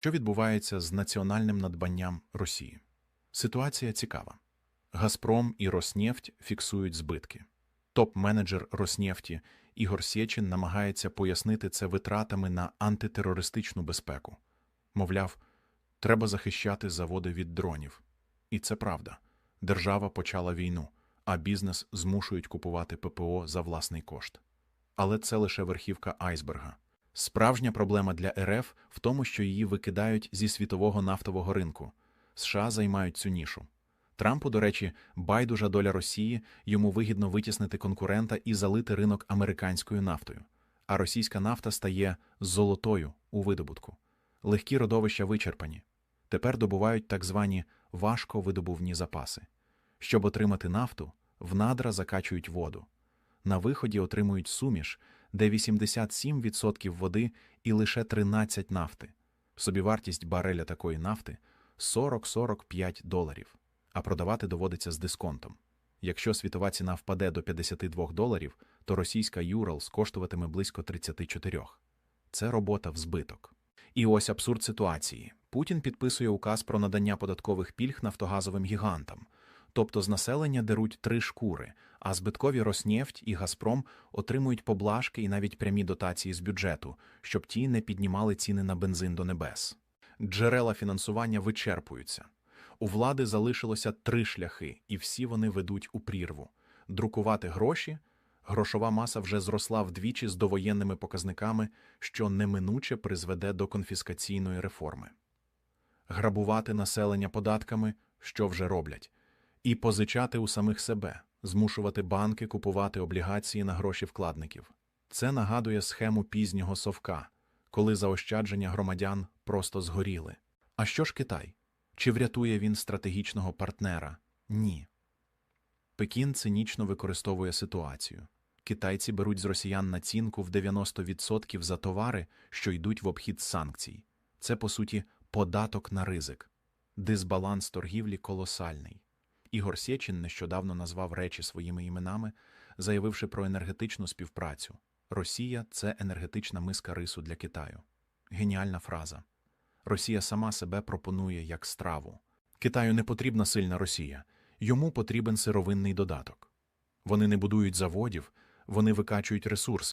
Що відбувається з національним надбанням Росії? Ситуація цікава. Газпром і Роснефть фіксують збитки. Топ-менеджер Роснефті Ігор Сєчин намагається пояснити це витратами на антитерористичну безпеку. Мовляв, треба захищати заводи від дронів. І це правда. Держава почала війну, а бізнес змушують купувати ППО за власний кошт. Але це лише верхівка айсберга. Справжня проблема для РФ в тому, що її викидають зі світового нафтового ринку. США займають цю нішу. Трампу, до речі, байдужа доля Росії, йому вигідно витіснити конкурента і залити ринок американською нафтою. А російська нафта стає золотою у видобутку. Легкі родовища вичерпані. Тепер добувають так звані важковидобувні запаси. Щоб отримати нафту, в надра закачують воду. На виході отримують суміш, де 87% води і лише 13 нафти. Собівартість бареля такої нафти 40-45 доларів, а продавати доводиться з дисконтом. Якщо світова ціна впаде до 52 доларів, то російська Юралс коштуватиме близько 34. Це робота в збиток. І ось абсурд ситуації. Путін підписує указ про надання податкових пільг нафтогазовим гігантам. Тобто з населення деруть три шкури, а збиткові Роснефть і Газпром отримують поблажки і навіть прямі дотації з бюджету, щоб ті не піднімали ціни на бензин до небес. Джерела фінансування вичерпуються. У влади залишилося три шляхи, і всі вони ведуть у прірву: друкувати гроші. Грошова маса вже зросла вдвічі з довоєнними показниками, що неминуче призведе до конфіскаційної реформи, грабувати населення податками, що вже роблять, і позичати у самих себе, змушувати банки купувати облігації на гроші вкладників. Це нагадує схему пізнього совка, коли заощадження громадян просто згоріли. А що ж Китай? Чи врятує він стратегічного партнера? Ні. Пекін цинічно використовує ситуацію. Китайці беруть з росіян націнку в 90% за товари, що йдуть в обхід санкцій. Це, по суті, податок на ризик. Дисбаланс торгівлі колосальний. Ігор Сєчин нещодавно назвав речі своїми іменами, заявивши про енергетичну співпрацю. Росія це енергетична миска рису для Китаю. Геніальна фраза. Росія сама себе пропонує як страву. Китаю не потрібна сильна Росія, йому потрібен сировинний додаток. Вони не будують заводів, вони викачують ресурси.